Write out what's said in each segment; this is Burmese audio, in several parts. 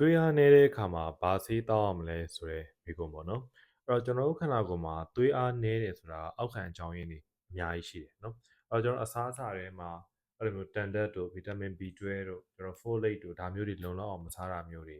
သွေးအားနည်းတဲ့အခါမှာဘာဆေးသောက်ရမလဲဆိုတဲ့မေးခွန်းပေါ့နော်အဲ့တော့ကျွန်တော်တို့ခန္ဓာကိုယ်မှာသွေးအားနည်းတယ်ဆိုတာအောက်ခံအကြောင်းရင်းတွေအများကြီးရှိတယ်နော်အဲ့တော့ကျွန်တော်အစားအစာတွေမှာအဲ့လိုမျိုးတန်တက်တို့ဗီတာမင် B12 တို့ကျွန်တော် folate တို့ဒါမျိုးတွေလုံလောက်အောင်မစားတာမျိုးတွေ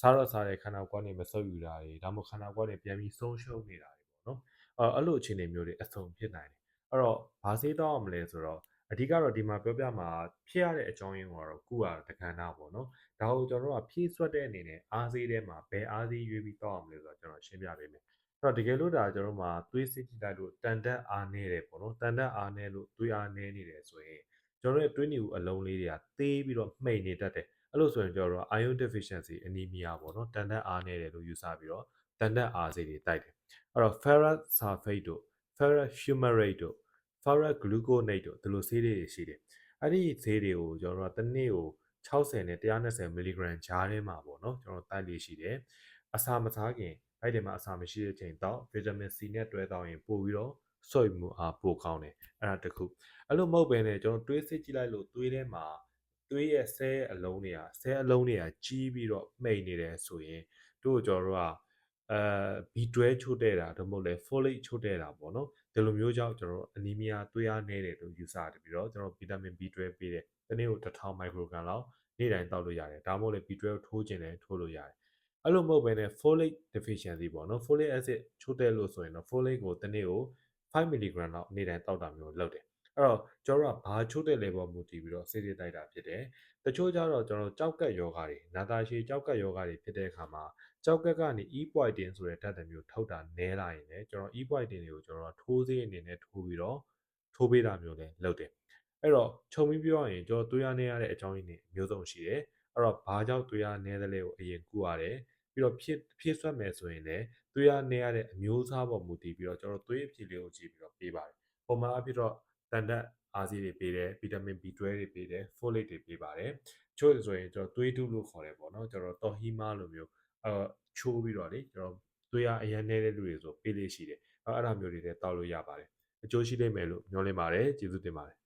စားတော့စားတဲ့ခန္ဓာကိုယ်ကနေမဆုပ်ယူတာတွေဒါမှမဟုတ်ခန္ဓာကိုယ်ကနေပြန်ပြီးဆုံးရှုံးနေတာတွေပေါ့နော်အဲ့အဲ့လိုအခြေအနေမျိုးတွေအဆုံဖြစ်နိုင်တယ်အဲ့တော့ဘာဆေးသောက်ရမလဲဆိုတော့ အဓိကတော့ဒီမှာပြောပြမှာဖြစ်ရတဲ့အကြောင်းရင်းကတော့ကုရတက္ကနာပေါ့နော်ဒါကိုကျွန်တော်တို့ကဖြည့်ဆွတ်တဲ့အနေနဲ့အားဆေးထဲမှာဘယ်အားဆေးရွေးပြီးတောက်အောင်လဲဆိုတော့ကျွန်တော်ရှင်းပြပေးမယ်အဲ့တော့တကယ်လို့ဒါကျွန်တော်တို့မှာသွေးစစ်ကြည့်လိုက်လို့တန်တက်အားနေတယ်ပေါ့နော်တန်တက်အားနေလို့သွေးအားနေနေတယ်ဆိုရင်ကျွန်တော်ရဲ့သွေးနီဦးအလုံးလေးတွေကသေးပြီးတော့မှိန်နေတတ်တယ်အဲ့လိုဆိုရင်ကျွန်တော်တို့က iron deficiency anemia ပေါ့နော်တန်တက်အားနေတယ်လို့ယူဆပြီးတော့တန်တက်အားဆေးတွေတိုက်တယ်အဲ့တော့ ferrous sulfate တို့ ferrous fumarate တို့ ferrous gluconate တို့ဒီလိုဆေးတွေရှိတယ်အဲ့ဒီဆေးတွေကိုကျွန်တော်တို့ကတစ်နေ့ကို60နဲ့120 mg ကြားထဲမှာပေါ့နော်ကျွန်တော်တိုက်လေးရှိတယ်အစာမစားခင်အဲ့ဒီမှာအစာမရှိတဲ့ချိန်တော့ vitamin C နဲ့တွဲတော့ရင်ပို့ပြီးတော့ဆွတ်မှုအားပိုကောင်းတယ်အဲ့ဒါတခုအဲ့လိုမဟုတ်ဘဲနဲ့ကျွန်တော်တွေးစစ်ကြည့်လိုက်လို့တွေးထဲမှာတွေးရဲ့ဆဲအလုံးတွေကဆဲအလုံးတွေကကြီးပြီးတော့မှိန်နေတယ်ဆိုရင်တို့ကျွန်တော်တို့ကအဲ B12 ချို့တဲ့တာဒါမှမဟုတ်လဲ folate ချို့တဲ့တာပေါ့နော် ဒီလိုမျိုးကြောင့်ကျွန်တော်တို့အနီမီယာသွေးအားနည်းတယ်လို့ယူဆရတယ်ပြီးတော့ကျွန်တော်ဗီတာမင် B12 ပေးတယ်တနေ့ကို1000 microgram လောက်နေ့တိုင်းတောက်လို့ရတယ်ဒါမှမဟုတ်လေ B12 ထိုးခြင်းလည်းထိုးလို့ရတယ်အဲ့လိုမဟုတ်ဘဲနဲ့ folate deficiency ပေါ့နော် folic acid ချို့တဲ့လို့ဆိုရင်တော့ folate ကိုတနေ့ကို5 mg လောက်နေ့တိုင်းတောက်တာမျိုးလုပ်တယ် အဲ့တော့ကျွန်တော်တို့ကဘာချို့တဲ့ level မူတည်ပြီးတော့ဆေးတွေတိုက်တာဖြစ်တယ်တချို့ကျတော့ကျွန်တော်ကြောက်ကက်ယောဂါတွေနာတာရှည်ကြောက်ကက်ယောဂါတွေဖြစ်တဲ့အခါမှာကြောက်ကက်ကနေ e poitin ဆိုတဲ့ဓာတ်တမျိုးထုတ်တာနည်းလာရင်လည်းကျွန်တော် e poitin တွေကိုကျွန်တော်ထိုးဆေးအနေနဲ့ထိုးပြီးတော့ထိုးပေးတာမျိုးလည်းလုပ်တယ်အဲ့တော့ခြုံပြီးပြောရရင်ကျွန်တော်သွေးအားနည်းရတဲ့အကြောင်းရင်းတွေမျိုးစုံရှိတယ်အဲ့တော့ဘာကြောင့်သွေးအားနည်းသလဲကိုအရင်ကုရတယ်ပြီးတော့ဖြည့်ဖြည့်ဆွတ်မယ်ဆိုရင်လည်းသွေးအားနည်းရတဲ့အမျိုးအစားပေါ်မူတည်ပြီးတော့ကျွန်တော်သွေးအဖြည့်လေးကိုကြည့်ပြီးတော့ပေးပါတယ်ပုံမှန်အဖြစ်တော့ တန်တက်အားစီးတွေပေးတယ်ဗီတာမင် B12 တွေပေးတယ် folate တွေပေးပါတယ်ချို့ဆိုရင်ကျွန်တော်သွေးတူးလို့ခေါ်တယ်ပေါ့နော်ကျွန်တော်တော်ဟီမာလိုမျိုးအဲချိုးပြီးတော့လေကျွန်တော်သွေးအားအရင်နေတဲ့လူတွေဆိုပေးလေးရှိတယ်အဲအဲ့ဒါမျိုးတွေလည်းတောက်လို့ရပါတယ်အကျိုးရှိလိမ့်မယ်လို့ညွှန်လင်းပါတယ်ကျေးဇူးတင်ပါတယ်